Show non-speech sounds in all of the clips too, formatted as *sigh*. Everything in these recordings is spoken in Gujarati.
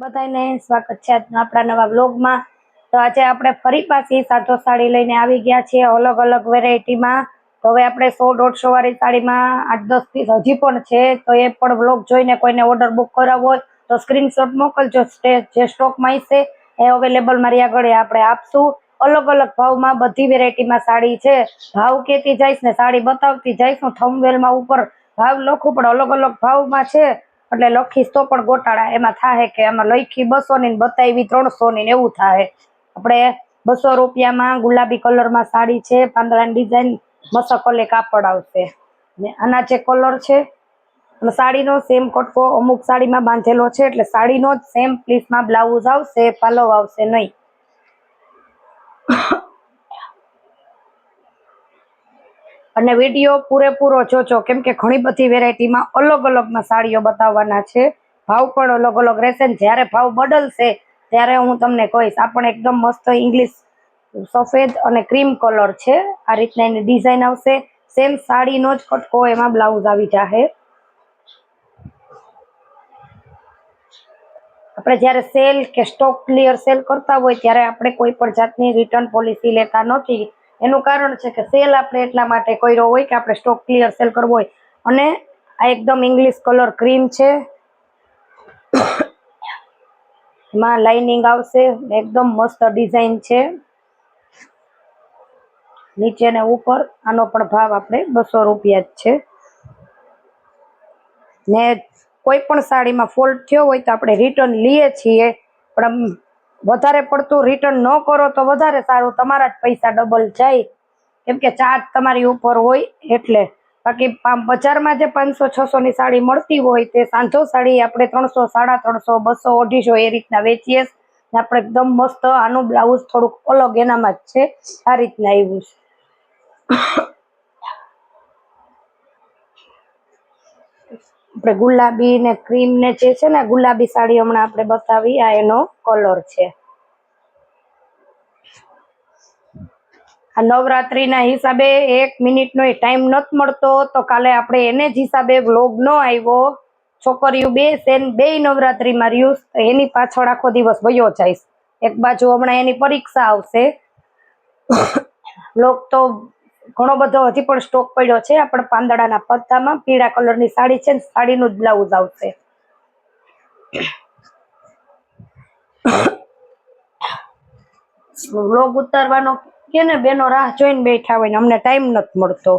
બધાને સ્વાગત છે આપણા નવા બ્લોગમાં તો આજે આપણે ફરી પાછી સાધો સાડી લઈને આવી ગયા છીએ અલગ અલગ વેરાયટીમાં. તો હવે આપણે સો દોઢસો વાળી સાડીમાં આઠ દસ પીસ હજી પણ છે, તો એ પણ બ્લોગ જોઈને કોઈને ઓર્ડર બુક કરાવવો હોય તો સ્ક્રીનશોટ મોકલજો જે સ્ટોકમાં હશે, એ અવેલેબલ મારી આગળ આપણે આપશું. અલગ અલગ ભાવમાં બધી વેરાયટીમાં સાડી છે. ભાવ કહેતી જઈશ ને સાડી બતાવતી જઈશ. હું થમવેલમાં ઉપર ભાવ લખું, પણ અલગ અલગ ભાવમાં છે. એટલે લખીશ તો પણ ગોટાળા. એમાં થાય કે આમાં લખી બસો ની બતાવી, ત્રણસો ની એવું થાય આપણે બસો રૂપિયામાં ગુલાબી કલરમાં સાડી છે, પાંદડાની ડિઝાઇન મસકોલે કાપડ આવશે. ને આના જે કલર છે સાડીનો સેમ કટકો અમુક સાડીમાં બાંધેલો છે, એટલે સાડીનો જ સેમ પ્લીસમાં બ્લાઉઝ આવશે પાલવ આવશે નહીં. અને વીડિયો પૂરેપૂરો જોજો. કેમ કે ઘણી બધી વેરાયટીમાં અલગ અલગમાં સાડીઓ બતાવવાના છે. ભાવ પણ અલગ અલગ રહેશે ને જ્યારે ભાવ બદલશે ત્યારે હું તમને કહીશ, આ પણ એકદમ મસ્ત ઇંગ્લિશ સફેદ અને ક્રીમ કલર છે. આ રીતના એની ડિઝાઇન આવશે. સેમ સાડીનો જ કટકો એમાં બ્લાઉઝ આવી જાહે. આપણે જ્યારે સેલ કે સ્ટોક ક્લિયર સેલ કરતા હોય ત્યારે આપણે કોઈ પણ જાતની રિટર્ન પોલિસી લેતા નથી. એનું કારણ છે કે સેલ આપણે એટલા માટે કર્યો હોય કે આપણે સ્ટોક ક્લિયર સેલ કરવો હોય. અને આ એકદમ ઇંગ્લિશ કલર ક્રીમ છે. એમાં લાઇનિંગ આવશે. એકદમ મસ્ત ડિઝાઇન છે. નીચે ને ઉપર આનો પણ ભાવ આપણે બસો રૂપિયા જ છે. ને કોઈ પણ સાડીમાં ફોલ્ટ થયો હોય તો આપણે રિટર્ન લઈએ છીએ. પણ વધારે પડતું રિટર્ન ન કરો તો વધારે સારું. તમારા જ પૈસા ડબલ જાય. કેમ કે ચાર્જ તમારી ઉપર હોય એટલે. બાકી બજારમાં જે પાંચસો છસો ની સાડી મળતી હોય તે સાંજો સાડી આપણે ત્રણસો, સાડા ત્રણસો, બસો, અઢીસો એ રીતના વેચીએ આપણે એકદમ મસ્ત આનું બ્લાઉઝ થોડુંક અલગ એનામાં જ છે. આ રીતના આવ્યું છે. આપણે ગુલાબી ને ક્રીમ ને જે છે ને ગુલાબી સાડી હમણાં આપણે બતાવી, આ એનો કલર છે. આ નવરાત્રીના હિસાબે એક મિનિટનો ટાઈમ નથી મળતો, તો કાલે આપણે એને જ હિસાબે વ્લોગ ન આવ્યો છોકરીઓ બે સેન બે નવરાત્રીમાં રહ્યું એની પાછળ આખો દિવસ વયો જઈશ એક બાજુ હમણાં એની પરીક્ષા આવશે. લોક તો ઘણો બધો હજી પણ સ્ટોક પડ્યો છે. આપણે પાંદડાના પત્તામાં પીળા કલરની સાડી છે સાડીનું જ બ્લાઉઝ આવશે. વ્લોગ ઉતારવાનો કે ને બેનો રાહ જોઈને બેઠા હોય ને અમને ટાઈમ નથી મળતો.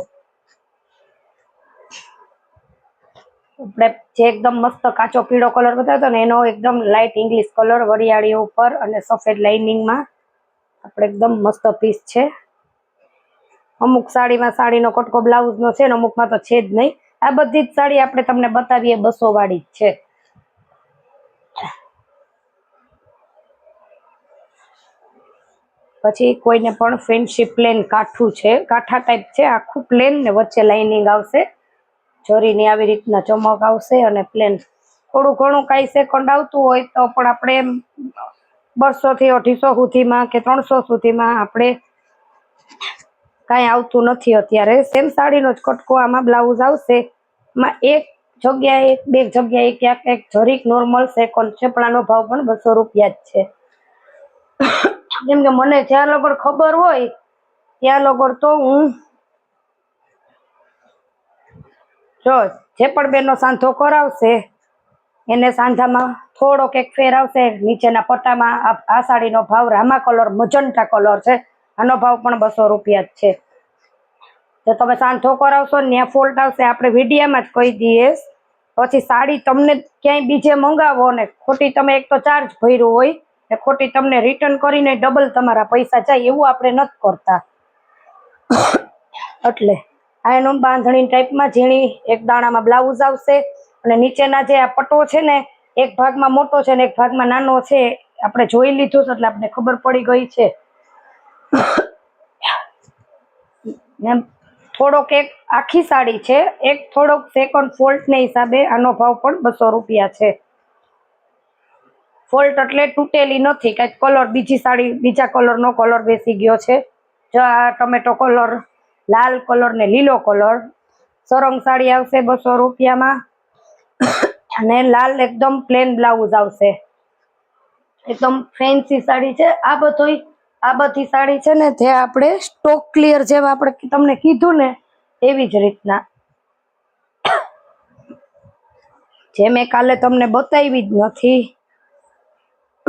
આપણે જે એકદમ મસ્ત કાચો પીળો કલર બતાવ્યો ને એનો એકદમ લાઇટ ઇંગ્લિશ કલર વરિયાળી ઉપર અને સફેદ લાઇનિંગમાં આપણે એકદમ મસ્ત પીસ છે. અમુક સાડીમાં સાડીનો કટકો બ્લાઉઝનો છે ને અમુકમાં તો છે જ નહીં. આ બધી જ સાડી આપણે તમને બતાવીએ બસો વાળી જ છે. પછી કોઈને પણ ફેન્સી પ્લેન કાઠું છે, કાંઠા ટાઈપ છે. આખું પ્લેન ને વચ્ચે લાઇનિંગ આવશે. જોરીની આવી રીતના ચમક આવશે અને પ્લેન થોડું ઘણું કાંઈ સેકન્ડ આવતું હોય તો પણ આપણે બસો થી અઢીસો સુધીમાં કે ત્રણસો સુધીમાં આપણે કાંઈ આવતું નથી અત્યારે. સેમ સાડીનો જ કટકો આમાં બ્લાઉઝ આવશે. એમાં એક જગ્યાએ એક, બે જગ્યાએ ક્યાંક એક, જરીક નોર્મલ સેકન્ડ છે, પણ આનો ભાવ પણ બસો રૂપિયા જ છે. કેમ કે મને જ્યાં લગર ખબર હોય ત્યાં લગર તો હું જો જે પણ બેનો સાંધો કરાવશે, એને સાંધામાં થોડોક એક ફેર આવશે. નીચેના પટ્ટામાં આ સાડીનો ભાવ રામા કલર, મજંટા કલર છે. આનો ભાવ પણ બસો રૂપિયા જ છે. જો તમે સાંધો કરાવશો ને ત્યાં ફોલ્ટ આવશે, આપણે વિડીયામાં જ કહી દઈએ. પછી સાડી તમને ક્યાંય બીજે મંગાવો ને ખોટી તમે એક તો ચાર્જ ભર્યું હોય ને ખોટી તમને રિટર્ન કરીને ડબલ તમારા પૈસા જાય એવું આપણે નથી કરતા. એટલે આ એનો બાંધણી ટાઈપમાં ઝીણી, એક દાણામાં બ્લાઉઝ આવશે અને નીચેના જે આ પટ્ટો છે ને, એક ભાગમાં મોટો છે ને એક ભાગમાં નાનો છે, આપણે જોઈ લીધું છે એટલે આપણે ખબર પડી ગઈ છે. થોડોક એક આખી સાડી છે, એક થોડોક સેકન્ડ ફોલ્ટ ને હિસાબે આનો ભાવ પણ બસો રૂપિયા છે. ફોલ્ટ એટલે તૂટેલી નથી, કંઈક કલર બીજી સાડી, બીજા કલરનો કલર બેસી ગયો છે. જો આ ટમેટો કલર લાલ કલર ને લીલો કલર સરંગ સાડી આવશે બસો રૂપિયામાં. અને લાલ એકદમ પ્લેન બ્લાઉઝ આવશે. એકદમ ફેન્સી સાડી છે. આ બધોય, આ બધી સાડી છે ને તે આપણે સ્ટોક ક્લિયર જેમ આપણે તમને કીધું ને, એવી જ રીતના. જે મેં કાલે તમને બતાવી જ નથી.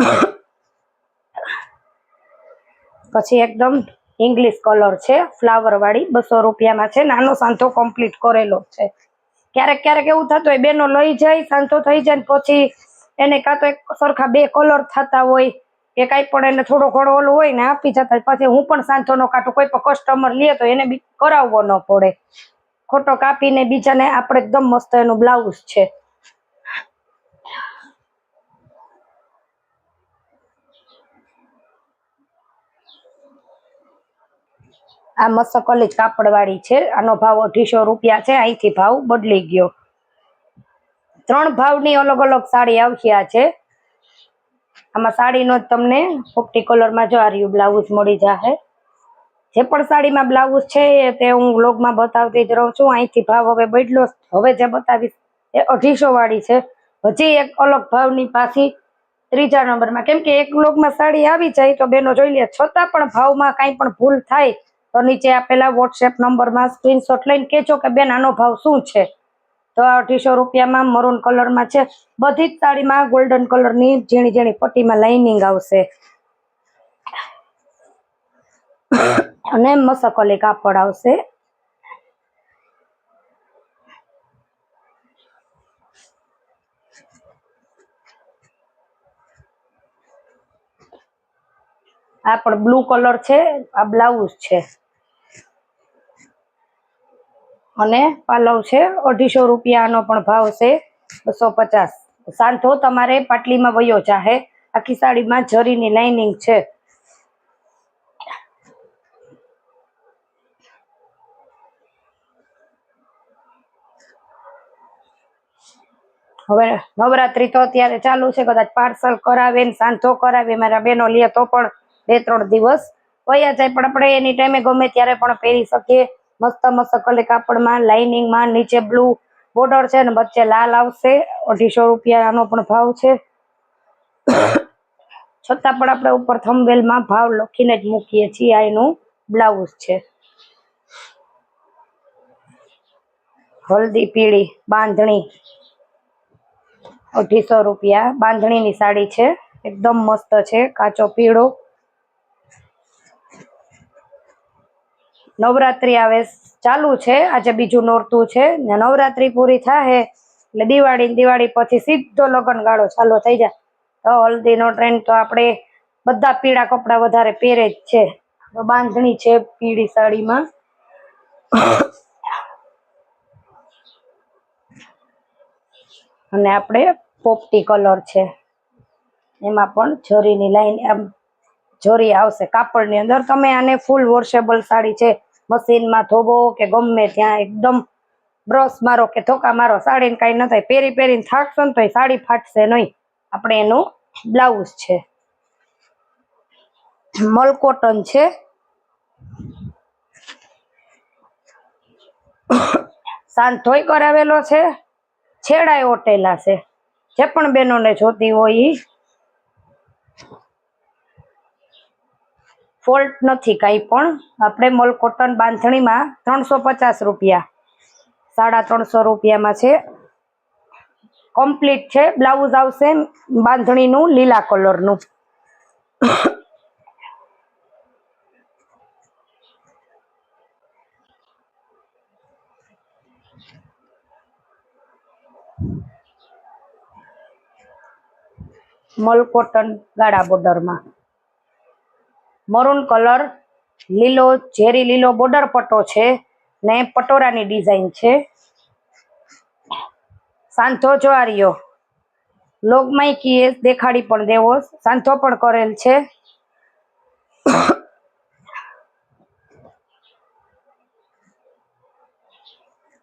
*coughs* પછી એકદમ ઇંગ્લિશ કલર છે ફ્લાવર વાળી, બસો રૂપિયામાં છે, નાનો સાંધો કમ્પ્લીટ કરેલો છે. ક્યારેક ક્યારેક એવું થતું હોય, બેનો લઈ જાય, સાંધો થઈ જાય પછી એને કાં તો એક સરખા બે કલર થતા હોય કે કાંઈ પણ એને થોડો ઘણો ઓલું હોય ને, આપી જતા. પછી હું પણ શાંતો ન કાઢું, કોઈ પણ કસ્ટમર લે તો એને કરાવવો ન પડે. ખોટો કાપીને બીજાને આપણે એકદમ મસ્ત એનું બ્લાઉઝ છે. આ મસકલી કાપડ કાપડવાળી છે. આનો ભાવ અઢીસો રૂપિયા છે. અહીંથી ભાવ બદલી ગયો. ત્રણ ભાવની અલગ અલગ સાડી આવશે છે. આમાં સાડીનો જ તમને પોપટી કલરમાં જો આ રહ્યું બ્લાઉઝ મળી જશે જે પણ સાડીમાં બ્લાઉઝ છે તે હું વ્લોગમાં બતાવતી જ રહું છું. અહીંથી ભાવ હવે બદલો હવે જે બતાવીશ એ અઢીસો વાળી છે. હજી એક અલગ ભાવની પાછી ત્રીજા નંબરમાં. કેમ કે એક વ્લોગમાં સાડી આવી જાય તો બેનો જોઈ લે. છતાં પણ ભાવમાં કાંઈ પણ ભૂલ થાય તો નીચે આપેલા વોટ્સએપ નંબરમાં સ્ક્રીનશોટ લઈને કહેજો કે, બેન, આનો ભાવ શું છે? તો અઢીસો રૂપિયામાં મરૂન કલરમાં છે. બધી જ સાડીમાં ગોલ્ડન કલરની ઝીણી ઝીણી પટ્ટીમાં લાઇનિંગ આવશે. અને મસકલી કાપડ આવશે. આ પણ બ્લુ કલર છે, આ બ્લાઉઝ છે. અને પાલવ છે, અઢીસો રૂપિયાનો પણ ભાવ છે, બસો પચાસ. સાંધો તમારે પાટલીમાં વયો જાહે. આખી સાડીમાં જરીની લાઇનિંગ છે. હવે નવરાત્રી તો અત્યારે ચાલુ છે, કદાચ પાર્સલ કરાવે ને સાંધો કરાવે. મારા બેનો લે તો પણ બે ત્રણ દિવસ વયા જાય. પણ આપણે એની ટાઈમે ગમે ત્યારે પણ પહેરી શકીએ. મસ્ત મસ્ત કલે કાપડમાં લાઇનિંગમાં નીચે બ્લુ બોર્ડર છે ને વચ્ચે લાલ આવશે. અઢીસો રૂપિયાનો પણ ભાવ છે. છતાં પણ આપણે ઉપર થંબવેલમાં ભાવ લખીને જ મૂકીએ છીએ આ એનું બ્લાઉઝ છે. હલ્દી પીળી બાંધણી. અઢીસો રૂપિયા બાંધણીની સાડી છે. એકદમ મસ્ત છે. કાચો પીળો. નવરાત્રી આવે ચાલુ છે. આજે બીજું નોરતું છે ને નવરાત્રિ પૂરી થાય એટલે દિવાળી દિવાળી પછી સીધો લગ્ન ગાળો ચાલુ થઈ જાય. તો હલ્દીનો ટ્રેન્ડ તો આપણે બધા પીળા કપડાં વધારે પહેરે જ છે. બાંધણી છે પીળી સાડીમાં. અને આપણે પોપટી કલર છે. એમાં પણ જરીની લાઈન આમ જરી આવશે. કાપડની અંદર તમે આને ફૂલ વોશેબલ સાડી છે, મશીનમાં ધોબો કે ગમે ત્યાં એકદમ બ્રશ મારો કે ધોકા મારો, સાડીને કાંઈ ન થાય. પહેરી પહેરીને થાકશો ને તો સાડી ફાટશે નહીં. આપણે એનું બ્લાઉઝ છે. મલ કોટન છે. ધોઈ કરાવેલો છે. છેડાય ઓટેલા છે. જે પણ બહેનોને જોતી હોય ઈ ફોલ્ટ નથી કાંઈ પણ. આપણે મોલ કોટન બાંધણીમાં ત્રણસો પચાસ રૂપિયા. સાડા ત્રણસો રૂપિયામાં છે. કમ્પ્લીટ છે. બ્લાઉઝ આવશે બાંધણીનું લીલા કલરનું. મલ કોટન ગાળા બોર્ડરમાં મરૂન કલર, લીલો, ઝેરી લીલો બોર્ડર પટ્ટો છે ને પટોરાની ડિઝાઇન છે. સાંધો જ્વારીઓ લોગમાઈ કીએ દેખાડી પણ દેવો. સાંધો પણ કરેલ છે.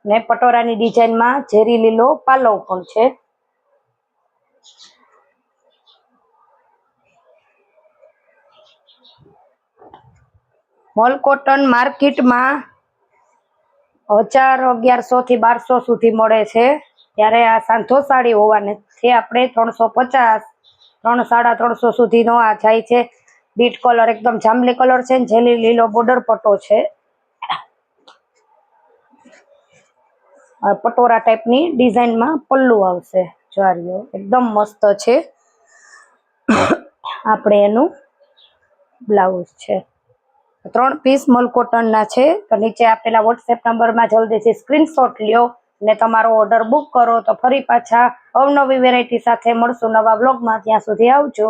ને પટોરાની ડિઝાઇનમાં ઝેરી લીલો પાલવ પણ છે. મોલ કોટન માર્કેટમાં હજાર અગિયારસો થી બારસો સુધી મળે છે. ત્યારે આ સાંધો સાડી હોવાને થી આપણે ત્રણસો પચાસ, ત્રણ સાડા ત્રણસો સુધીનો આ જાય છે. બીટ કલર એકદમ જાંબલી કલર છે ને જેલી લીલો બોર્ડર પટ્ટો છે. પટોરા ટાઈપની ડિઝાઇનમાં પલ્લુ આવશે. જ્વારીઓ, એકદમ મસ્ત છે. આપણે એનું બ્લાઉઝ છે. ત્રણ પીસ મલ કોટનના છે. તો નીચે આપેલા વોટ્સએપ નંબરમાં જલ્દીથી સ્ક્રીનશોટ લ્યો ને તમારો ઓર્ડર બુક કરો. તો ફરી પાછા અવનવી વેરાયટી સાથે મળશું નવા બ્લોગમાં ત્યાં સુધી આવજો.